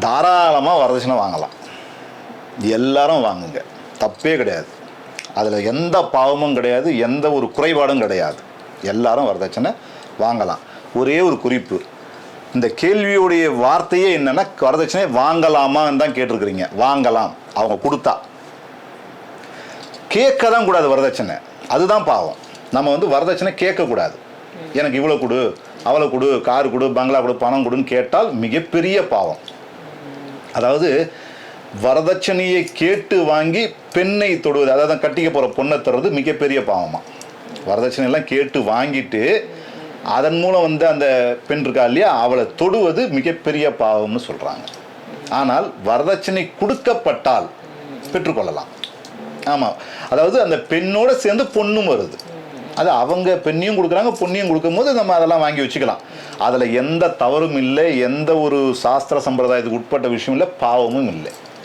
தாராளமாக வரதட்சணை வாங்கலாம். எல்லாரும் வாங்குங்க. தப்பே கிடையாது. அதில் எந்த பாவமும் கிடையாது எந்த ஒரு குறைபாடும் கிடையாது. எல்லாரும் வரதட்சணை வாங்கலாம். ஒரே ஒரு குறிப்பு. இந்த கேள்வியுடைய வார்த்தையே என்னன்னா வரதட்சணை வாங்கலாமான்னு தான் கேட்டிருக்கிறீங்க. வாங்கலாம். அவங்க கொடுத்தா. கேட்க தான் கூடாது வரதட்சணை. அதுதான் பாவம். நம்ம வந்து வரதட்சணை கேட்கக்கூடாது. எனக்கு இவ்வளோ கொடு அவ்வளோ கொடு கார் கொடு பங்களா கொடு பணம் கொடுன்னு கேட்டால் மிகப்பெரிய பாவம். அதாவது வரதட்சணையை கேட்டு வாங்கி பெண்ணை தொடுவது அதாவது கட்டிக்க போகிற பொண்ணை தர்றது மிகப்பெரிய பாவமாக வரதட்சணையெல்லாம் கேட்டு வாங்கிட்டு அதன் மூலம் வந்து அந்த பெண் இருக்கா இல்லையா அவளை தொடுவது மிகப்பெரிய பாவம்னு சொல்கிறாங்க ஆனால் வரதட்சணை கொடுக்கப்பட்டால் பெற்றுக்கொள்ளலாம். ஆமாம் அதாவது அந்த பெண்ணோடு சேர்ந்து பொண்ணும் வருது. அது அவங்க பெண்ணையும் கொடுக்குறாங்க பொண்ணையும் கொடுக்கும்போது நம்ம அதெல்லாம் வாங்கி வச்சுக்கலாம். அதில் எந்த தவறும் இல்லை எந்த ஒரு சாஸ்திர சம்பிரதாயத்துக்கு உட்பட்ட விஷயம் இல்லை பாவமும் இல்லை.